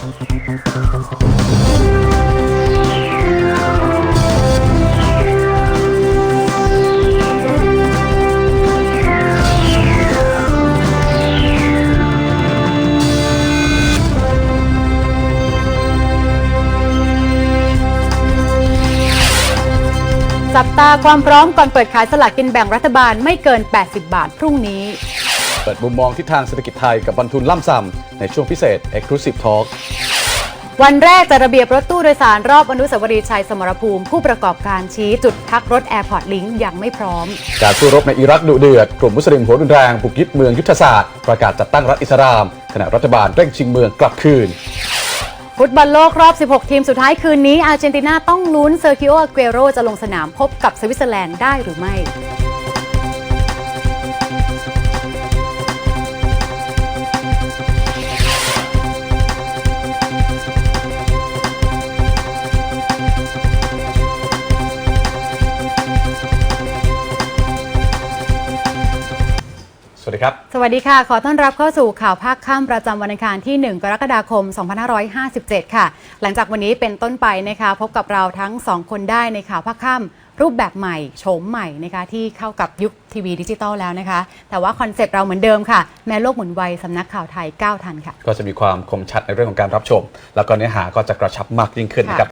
จับตาความพร้อมก่อนเปิดขายสลากกินแบ่งรัฐบาลไม่เกิน 80 บาทพรุ่งนี้ เปิดมุมมองทิศทางเศรษฐกิจไทยกับบรรทุนล่ำซ้ำในช่วงพิเศษ Exclusive Talk วันแรกจัดระเบียบรถตู้โดยสารรอบอนุสาวรีย์ชัยสมรภูมิ ผู้ประกอบการชี้จุดพักรถ Airport Link ยังไม่พร้อม การสู้รบในอิรักดุเดือด กลุ่มมุสลิมหัวรุนแรงบุกยึดเมืองยุทธศาสตร์ ประกาศจัดตั้งรัฐอิสลาม ขณะรัฐบาลเร่งชิงเมืองกลับคืน ฟุตบอลโลกรอบ 16 ทีมสุดท้ายคืนนี้อาร์เจนตินาต้องลุ้นเซอร์คิโออาเกโรจะลงสนามพบกับสวิตเซอร์แลนด์ได้หรือไม่ สวัสดีครับ สวัสดีค่ะ ขอต้อนรับเข้าสู่ข่าวภาคค่ำประจำวันอังคารที่ 1 กรกฎาคม 2557 ค่ะ หลังจากวันนี้เป็นต้นไปนะคะพบกับเราทั้ง 2 คนได้ในข่าวภาคค่ำรูปแบบใหม่โฉมใหม่นะคะที่เข้ากับยุคทีวีดิจิตอลแล้วนะคะ แต่ว่าคอนเซปต์เราเหมือนเดิมค่ะ แม้โลกหมุนไวสำนักข่าวไทย9ทันค่ะ ก็จะมีความคมชัดในเรื่องของการรับชม แล้วก็เนื้อหาก็จะกระชับมากยิ่งขึ้นนะครับ